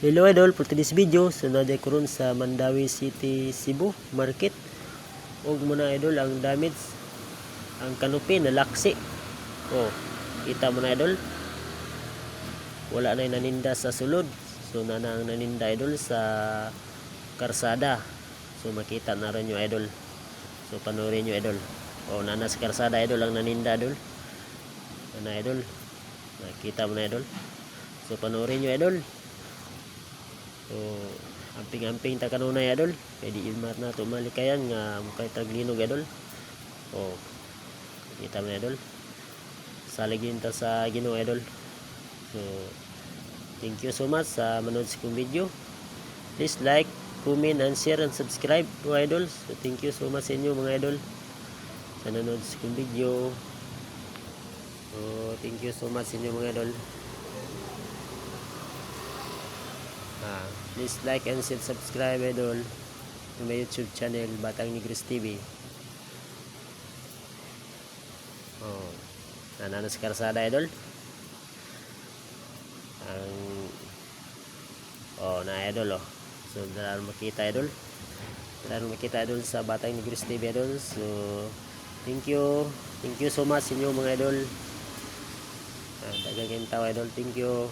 Hello idol, for today's video, sunod ay karon sa Mandawi City, Cebu Market. Og muna idol ang damage ang kanupi na laksi. Oh, kita mo idol. Wala na yung naninda sa sulod. So na ang naninda idol sa karsada. So makita na rin yung idol. So panoorin nyo idol. Oh, nana sa karsada idol ang naninda idol. Ano idol? Nakita mo idol. So panoorin nyo idol. So, amping-amping ta kanunay adol. Pwede yun mat na to malikayan nga mukay taglinog adol. O, kita mo na adol. Saligin ta sa Ginoo adol. So, thank you so much sa manood sa kong video. Please like, comment, and share, and subscribe to idol. So, thank you so much sa inyo mga idol. Sa nanood sa kong video. So, thank you so much sa inyo mga idol. Please like and share, subscribe idol to my YouTube channel Batang Negros TV. Oh, nanano sa karsada idol. Ang Oh, na idol oh. So, dala makita idol. Dala makita idol sa Batang Negros TV idol. So, thank you. Thank you so much inyo mga idol. Ah, dagang tao idol. Thank you.